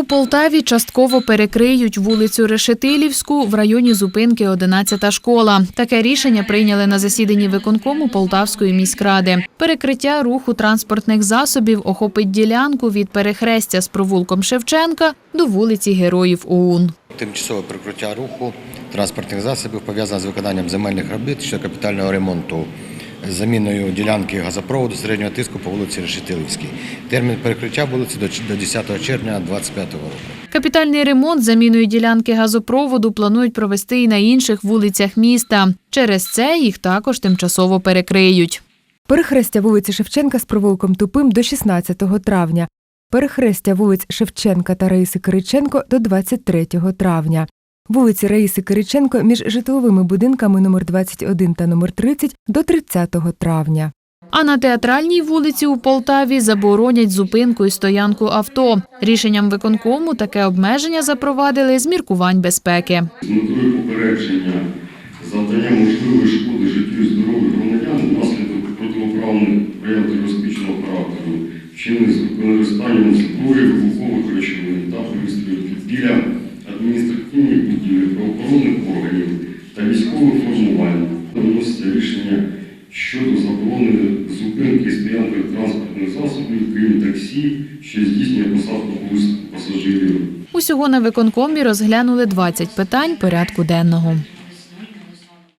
У Полтаві частково перекриють вулицю Решетилівську в районі зупинки 11 школа. Таке рішення прийняли на засіданні виконкому Полтавської міськради. Перекриття руху транспортних засобів охопить ділянку від перехрестя з провулком Шевченка до вулиці Героїв ОУН. Тимчасове прикриття руху транспортних засобів пов'язане з виконанням земельних робіт щодо капітального ремонту заміною ділянки газопроводу середнього тиску по вулиці Решетилівській. Термін перекриття вулиці до 10 червня 2025 року. Капітальний ремонт заміною ділянки газопроводу планують провести і на інших вулицях міста. Через це їх також тимчасово перекриють. Перехрестя вулиці Шевченка з провулком Тупим до 16 травня. Перехрестя вулиць Шевченка та Раїси Кириченко до 23 травня. Вулиці Раїси Кириченко між житловими будинками номер 21 та номер 30 до 30 травня. А на театральній вулиці у Полтаві заборонять зупинку і стоянку авто. Рішенням виконкому таке обмеження запровадили з міркувань безпеки. з метою попередження завдання можливої шкоди життю і здоров'ю громадян внаслідок протиправних прояв терористичного характеру, вчинених з використанням зброї, вибухових речовин адміністративних правоохоронних органів та військових формувань виноситься рішення щодо заборони зупинки і стоянки транспортних засобів, крім таксі, що здійснює посадку пасажирів. Усього на виконкомі розглянули 20 питань порядку денного.